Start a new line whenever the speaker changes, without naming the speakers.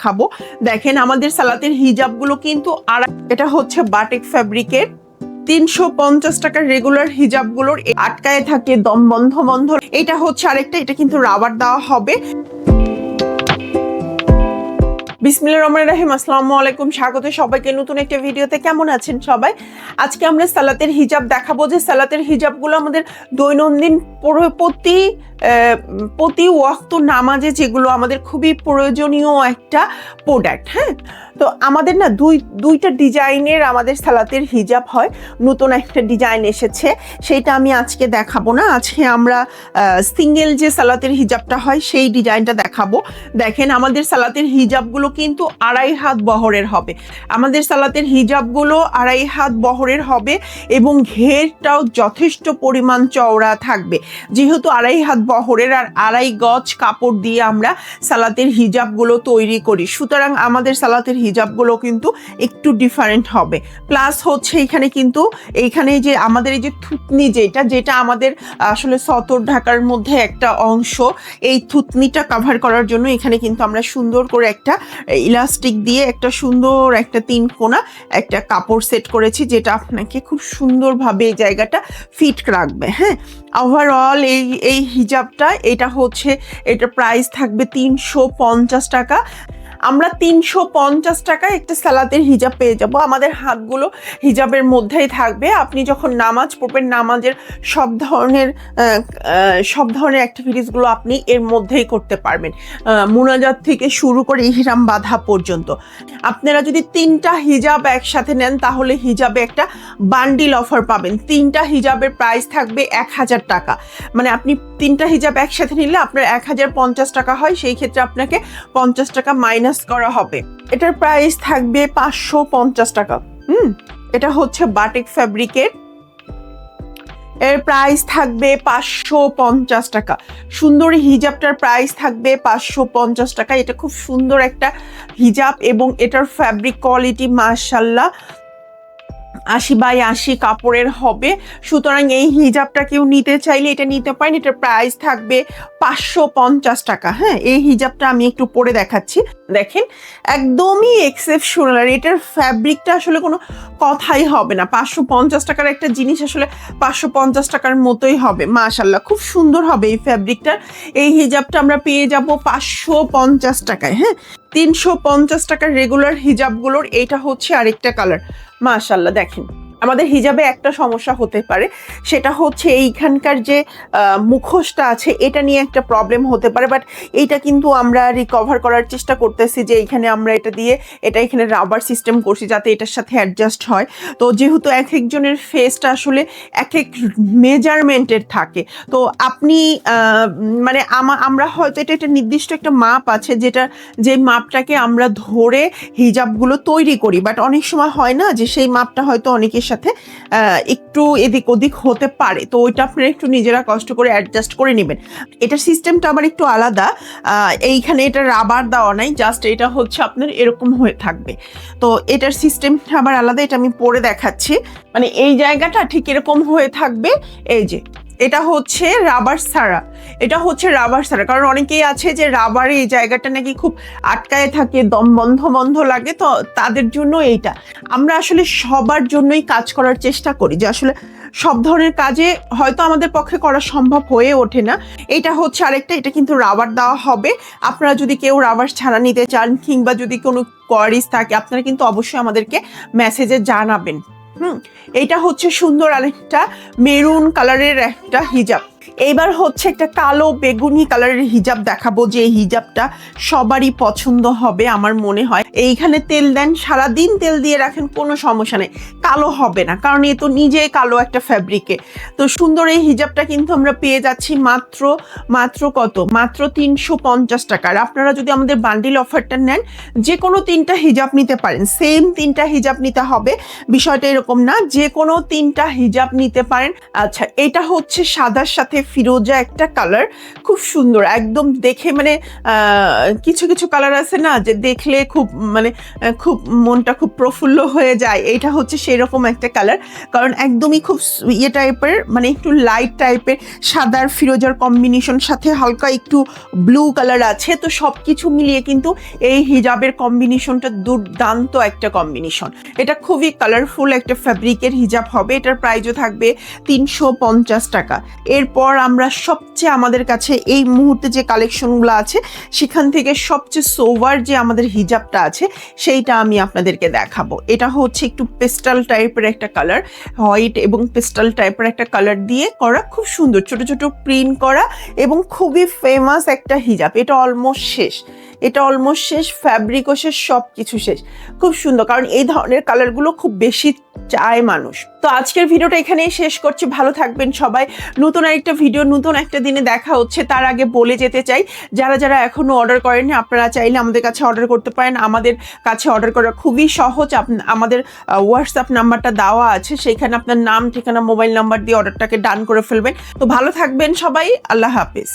দেখাবো। দেখেন আমাদের সালাতের হিজাবগুলো কিন্তু আর এটা হচ্ছে বাটিক ফ্যাব্রিকের। তিনশো পঞ্চাশ টাকার রেগুলার হিজাব হিজাবগুলোর আটকায় থাকে দম বন্ধ বন্ধ। এটা হচ্ছে আরেকটা, এটা কিন্তু রাবার দেওয়া হবে। বিসমিল্লা রহমান রাহিম, আসসালামু আলাইকুম, স্বাগত সবাইকে নতুন একটা ভিডিওতে। কেমন আছেন সবাই? আজকে আমরা সালাতের হিজাব দেখাবো যে সালাতের হিজাবগুলো আমাদের দৈনন্দিন প্রতি প্রতি ওয়াক্ত নামাজে যেগুলো আমাদের খুবই প্রয়োজনীয় একটা প্রোডাক্ট হ্যাঁ? তো আমাদের না দুই, দুইটা ডিজাইনের আমাদের সালাতের হিজাব হয়। নতুন একটা ডিজাইন এসেছে, সেইটা আমি আজকে দেখাবো না। আজকে আমরা সিঙ্গেল যে সালাতের হিজাবটা হয়, সেই ডিজাইনটা দেখাবো। দেখেন, আমাদের সালাতের হিজাবগুলো কিন্তু আড়াই হাত বহরের হবে। আমাদের সালাতের হিজাবগুলো আড়াই হাত বহরের হবে এবং ঘেরটাও যথেষ্ট পরিমাণ চওড়া থাকবে। যেহেতু আড়াই হাত বহরের আর আড়াই গজ কাপড় দিয়ে আমরা সালাতের হিজাবগুলো তৈরি করি। সুতরাং আমাদের সালাতের হিজাবগুলো কিন্তু একটু ডিফারেন্ট হবে। প্লাস হচ্ছে এখানে কিন্তু এইখানে যে আমাদের এই যে থুতনি যেটা যেটা আমাদের আসলে সতর ঢাকার মধ্যে একটা অংশ, এই থুতনিটা কাভার করার জন্য এখানে কিন্তু আমরা সুন্দর করে একটা ইলাস্টিক দিয়ে একটা সুন্দর একটা তিন কোনা একটা কাপড় সেট করেছি, যেটা আপনাকে খুব সুন্দরভাবে এই জায়গাটা ফিট রাখবে। হ্যাঁ? ওভারঅল এই এই হিজাবটা, এটা হচ্ছে এটা প্রাইস থাকবে তিনশো পঞ্চাশ টাকা। আমরা তিনশো পঞ্চাশ টাকায় একটা সালাতের হিজাব পেয়ে যাব। আমাদের হাতগুলো হিজাবের মধ্যেই থাকবে। আপনি যখন নামাজ পড়বেন নামাজের সব ধরনের সব ধরনের অ্যাক্টিভিটিসগুলো আপনি এর মধ্যেই করতে পারবেন। আহ, মুনাজাত থেকে শুরু করে ইহরাম বাঁধা পর্যন্ত। আপনারা যদি তিনটা হিজাব একসাথে নেন তাহলে হিজাবে একটা বান্ডিল অফার পাবেন। তিনটা হিজাবের প্রাইস থাকবে এক হাজার টাকা। মানে আপনি তিনটা হিজাব একসাথে নিলে আপনার এক হাজার পঞ্চাশ টাকা হয়। সেই ক্ষেত্রে আপনাকে পঞ্চাশ টাকা মাইনাস করা হবে। এটার প্রাইস থাকবে পাঁচশো পঞ্চাশ টাকা। হুম? এটা হচ্ছে বাটিক ফ্যাব্রিকের এর। প্রাইস থাকবে পাঁচশো পঞ্চাশ টাকা। সুন্দর হিজাবটার প্রাইস থাকবে পাঁচশো পঞ্চাশ টাকা। এটা খুব সুন্দর একটা হিজাব এবং এটার ফ্যাব্রিক কোয়ালিটি মার্শাল্লাহ আশি বাই আশি কাপড়ের হবে। সুতরাং এই হিজাবটা কেউ নিতে চাইলে এটা নিতে পারেন। এটার প্রাইস থাকবে পাঁচশো পঞ্চাশ টাকা। হ্যাঁ এই হিজাবটা আমি একটু পরে দেখাচ্ছি। দেখেন, একদমই এক্সেপশনাল আর এটার ফ্যাব্রিকটা আসলে কোনো কথাই হবে না। পাঁচশো পঞ্চাশ টাকার একটা জিনিস আসলে পাঁচশো পঞ্চাশ টাকার মতোই হবে। মাশাল্লাহ খুব সুন্দর হবে এই ফ্যাব্রিকটার এই হিজাবটা আমরা পেয়ে যাব পাঁচশো পঞ্চাশ টাকায়। হ্যাঁ তিনশো পঞ্চাশ টাকার রেগুলার হিজাবগুলোর এইটা হচ্ছে আরেকটা কালার মাশাল্লাহ দেখেন। আমাদের হিজাবে একটা সমস্যা হতে পারে। সেটা হচ্ছে এইখানকার যে মুখোশটা আছে, এটা নিয়ে একটা প্রবলেম হতে পারে। বাট এইটা কিন্তু আমরা রিকভার করার চেষ্টা করতেছি যে, এইখানে আমরা এটা দিয়ে, এটা এখানে রাবার সিস্টেম করছি যাতে এটার সাথে অ্যাডজাস্ট হয়। তো যেহেতু এক একজনের ফেসটা আসলে এক এক মেজারমেন্টের থাকে। তো আপনি মানে আমা- আমরা হয়তো এটা একটা নির্দিষ্ট একটা মাপ আছে যেটা, যে মাপটাকে আমরা ধরে হিজাবগুলো তৈরি করি। বাট অনেক সময় হয় না যে, সেই মাপটা হয়তো অনেকের সাথে একটু এদিক ওদিক হতে পারে। তো ওইটা আপনারা একটু নিজেরা কষ্ট করে অ্যাডজাস্ট করে নেবেন। এটার সিস্টেমটা আবার একটু আলাদা। এইখানে এটা রাবার দেওয়া নাই জাস্ট এটা হচ্ছে আপনার এরকম হয়ে থাকবে। তো এটার সিস্টেমটা আবার আলাদা, এটা আমি পরে দেখাচ্ছি। মানে এই জায়গাটা ঠিক এরকম হয়ে থাকবে। এই যে এটা হচ্ছে রাবার ছাড়া। এটা হচ্ছে রাবার ছাড়া। কারণ অনেকেই আছে যে রাবারে এই জায়গাটা নাকি খুব আটকায় থাকে, দম বন্ধ বন্ধ লাগে, তো তাদের জন্য এইটা। আমরা আসলে সবার জন্যই কাজ করার চেষ্টা করি যে আসলে সব ধরনের কাজে হয়তো আমাদের পক্ষে করা সম্ভব হয়ে ওঠে না। এটা হচ্ছে আরেকটা, এটা কিন্তু রাবার দেওয়া হবে। আপনারা যদি কেউ রাবার ছাড়া নিতে চান কিংবা যদি কোনো কোয়ারিজ থাকে, আপনারা কিন্তু অবশ্যই আমাদেরকে মেসেজে জানাবেন। হুম এটা হচ্ছে সুন্দর আরেকটা মেরুন কালারের একটা হিজাব। এইবার হচ্ছে একটা কালো বেগুনি কালারের হিজাব দেখাবো যে এই হিজাবটা সবারই পছন্দ হবে আমার মনে হয়। এইখানে তেল দেন, সারাদিন তেল দিয়ে রাখেন, কোনো সমস্যা নেই। কালো হবে না, কারণ এ তো নিজেই কালো একটা ফ্যাব্রিকে। তো সুন্দর এই হিজাবটা কিন্তু আমরা পেয়ে যাচ্ছি মাত্র মাত্র কত? মাত্র তিনশো পঞ্চাশ টাকার আপনারা যদি আমাদের বান্ডিল অফারটা নেন যে কোনো তিনটা হিজাব নিতে পারেন। সেম তিনটা হিজাব নিতে হবে। বিষয়টা এরকম না যে কোনো তিনটা হিজাব নিতে পারেন। আচ্ছা এটা হচ্ছে সাদার সাথে সাথে ফিরোজা একটা কালার খুব সুন্দর, একদম দেখে মানে কিছু কিছু কালার আছে না যে দেখলে খুব মানে খুব মনটা খুব প্রফুল্ল হয়ে যায়। এটা হচ্ছে সেই রকম একটা কালার কারণ একদমই খুব ইয়ে টাইপের মানে একটু লাইট টাইপের সাদার ফিরোজার কম্বিনেশন সাথে হালকা একটু ব্লু কালার আছে। তো সব কিছু মিলিয়ে কিন্তু এই হিজাবের কম্বিনেশনটা দুর্দান্ত একটা কম্বিনেশন এটা খুবই কালারফুল একটা ফ্যাব্রিকের হিজাব হবে। এটার প্রাইজও থাকবে তিনশো পঞ্চাশ টাকা। এরপর আমরা সবচেয়ে আমাদের কাছে এই মুহূর্তে যে কালেকশনগুলো আছে, সেখান থেকে সবচেয়ে সোভার যে আমাদের হিজাবটা আছে, সেইটা আমি আপনাদেরকে দেখাবো। এটা হচ্ছে একটু পেস্টাল টাইপের একটা কালার হোয়াইট এবং পেস্টাল টাইপের একটা কালার দিয়ে করা খুব সুন্দর। ছোট ছোট প্রিন্ট করা এবং খুবই ফেমাস একটা হিজাব। এটা অলমোস্ট শেষ। এটা অলমোস্ট শেষ ফ্যাব্রিকও শেষ সব কিছু শেষ। খুব সুন্দর, কারণ এই ধরনের কালারগুলো খুব বেশি চায় মানুষ। তো আজকের ভিডিওটা এখানেই শেষ করছি। ভালো থাকবেন সবাই। নতুন একটা ভিডিও নতুন একটা দিনে দেখা হচ্ছে, তার আগে বলে যেতে চাই, যারা যারা এখনও অর্ডার করেনি আপনারা চাইলে আমাদের কাছে অর্ডার করতে পারেন। আমাদের কাছে অর্ডার করা খুবই সহজ। আমাদের হোয়াটসঅ্যাপ নাম্বারটা দেওয়া আছে সেখানে আপনার নাম, ঠিকানা মোবাইল নাম্বার দিয়ে অর্ডারটাকে ডান করে ফেলবেন। তো ভালো থাকবেন সবাই, আল্লাহ হাফিজ।